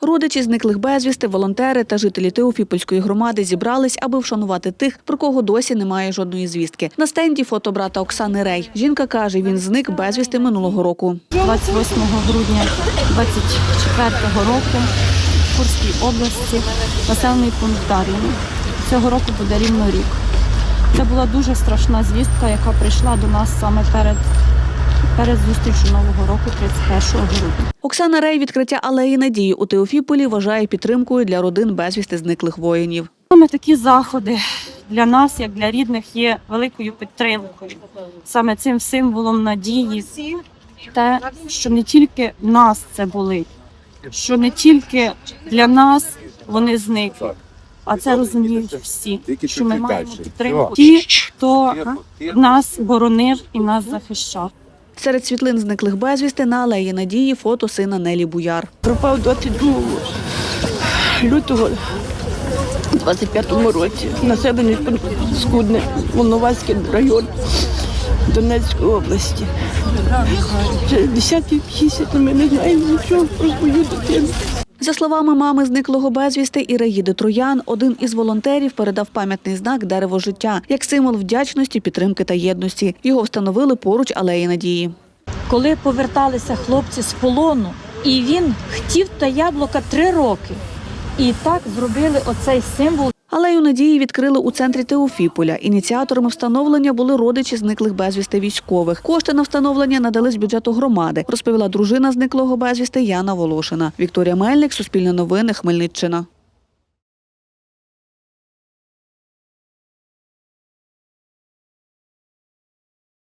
Родичі зниклих безвісти, волонтери та жителі Теофіпольської громади зібрались, аби вшанувати тих, про кого досі немає жодної звістки. На стенді фото брата Оксани Рей. Жінка каже, він зник безвісти минулого року. 28 грудня 24 року в Курській області, населений пункт Дар'їн. Цього року буде рівно рік. Це була дуже страшна звістка, яка прийшла до нас саме перед, перед зустрічю Нового року, 31 грудня. Оксана Рей відкриття алеї надії у Теофіполі вважає підтримкою для родин безвісти зниклих воїнів. Саме такі заходи для нас, як для рідних, є великою підтримкою. Саме цим символом надії, те, що не тільки нас це болить, що не тільки для нас вони зникли, а це розуміють всі, що ми маємо підтримку. Ті, хто нас боронив і нас захищав. Серед світлин зниклих безвісти на алеї надії фото сина Нелі Буяр. пропав 22 лютого 25 році. Населений Скудне, Волноваський район Донецької області. Десяті 10 50 ми не знаємо нічого про свою дитину. За словами мами зниклого безвісти Іраїди Троян, один із волонтерів передав пам'ятний знак дерево життя як символ вдячності, підтримки та єдності. Його встановили поруч алеї надії. коли поверталися хлопці з полону, і він хотів та яблука три роки. І так зробили оцей символ. Алею надії відкрили у центрі Теофіполя. Ініціаторами встановлення були родичі зниклих безвісти військових. Кошти на встановлення надали з бюджету громади, розповіла дружина зниклого безвісти Яна Волошина. Вікторія Мельник, Суспільне новини, Хмельниччина.